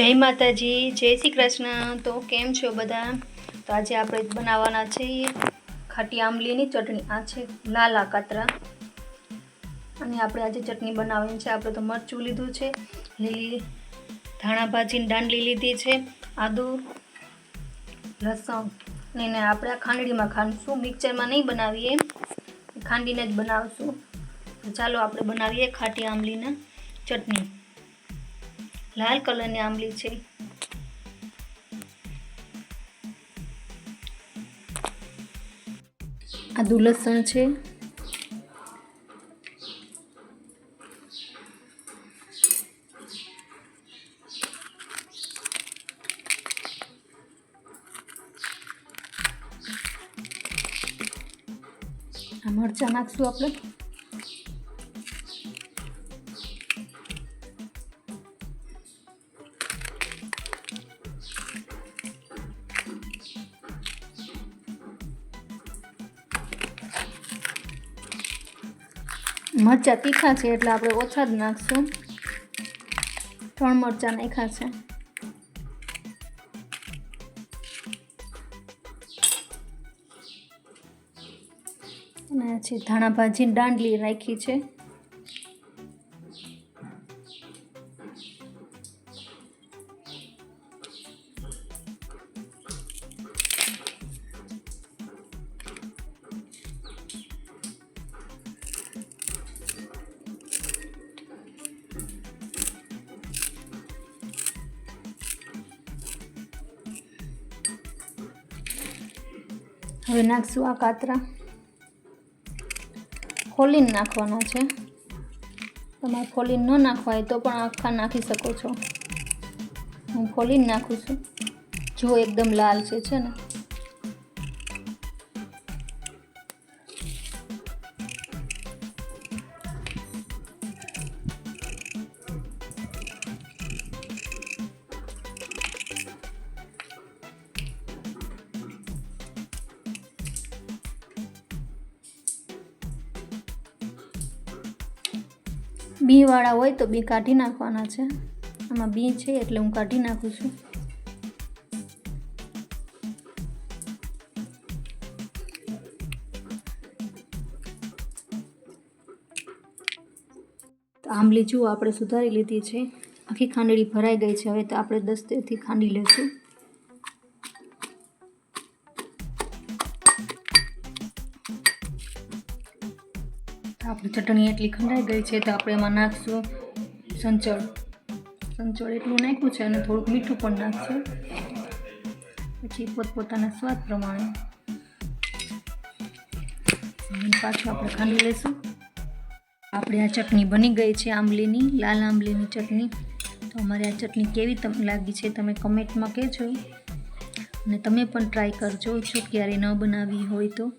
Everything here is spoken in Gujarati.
જય માતાજી, જય શ્રી કૃષ્ણ. તો કેમ છો બધા? તો આજે આપણે બનાવવાના છે ખાટી આંબલીની ચટણી. આ છે લાલા કાતરા અને આપણે આજે ચટણી બનાવવાની છે. આપણે તો મરચું લીધું છે, લીલી ધાણા ભાજીની દાંડલી લીધી છે, આદુ, લસણ. અને એને આપણે આ ખાંડડીમાં ખાંડશું. મિક્સરમાં નહીં બનાવીએ. ખાંડીને જ બનાવશું. ચાલો આપણે બનાવીએ ખાટી આંબલીના ચટણી. લાલ કલરની આંબલી છે આદુ લસણ છે આ મરચાં નાખશું આપણે મરચાં તીખા છે એટલે આપણે ઓછા જ નાખશું. ત્રણ મરચાં નાખ્યા છે. અને પછી ધાણા ભાજી દાંડલી રાખી છે. હવે નાખશું આ કાતરા. ખોલીને નાખવાના છે. તમારે ખોલીને ન નાખવા હોય તો પણ આખા નાખી શકો છો. હું ખોલીને નાખું છું. જો એકદમ લાલ છે છે ને? બીવાળા હોય તો બી કાઢી નાખવાના છે. આમાં બી છે એટલે હું કાઢી નાખું છું. તો આંબલી જુઓ, આપણે સુધારી લીધી છે. આખી ખાંડળી ભરાઈ ગઈ છે. હવે તો આપણે દસ્તેથી ખાંડી લેશું આપણી ચટણી એટલી ખંડાઈ ગઈ છે તો આપણે એમાં નાખશું સંચળ. સંચળ એટલું નાખ્યું છે અને થોડુંક મીઠું પણ નાખશું. પછી પોતપોતાના સ્વાદ પ્રમાણે. પાછું આપણે ખાંડી લઈશું. આપણે આ ચટણી બની ગઈ છે આંબલીની, લાલ આંબલીની ચટણી. તો અમારી આ ચટણી કેવી તમ, લાગી છે તમે કમેન્ટમાં કહેજો. અને તમે પણ ટ્રાય કરજો, જો ક્યારેય ન બનાવી હોય તો.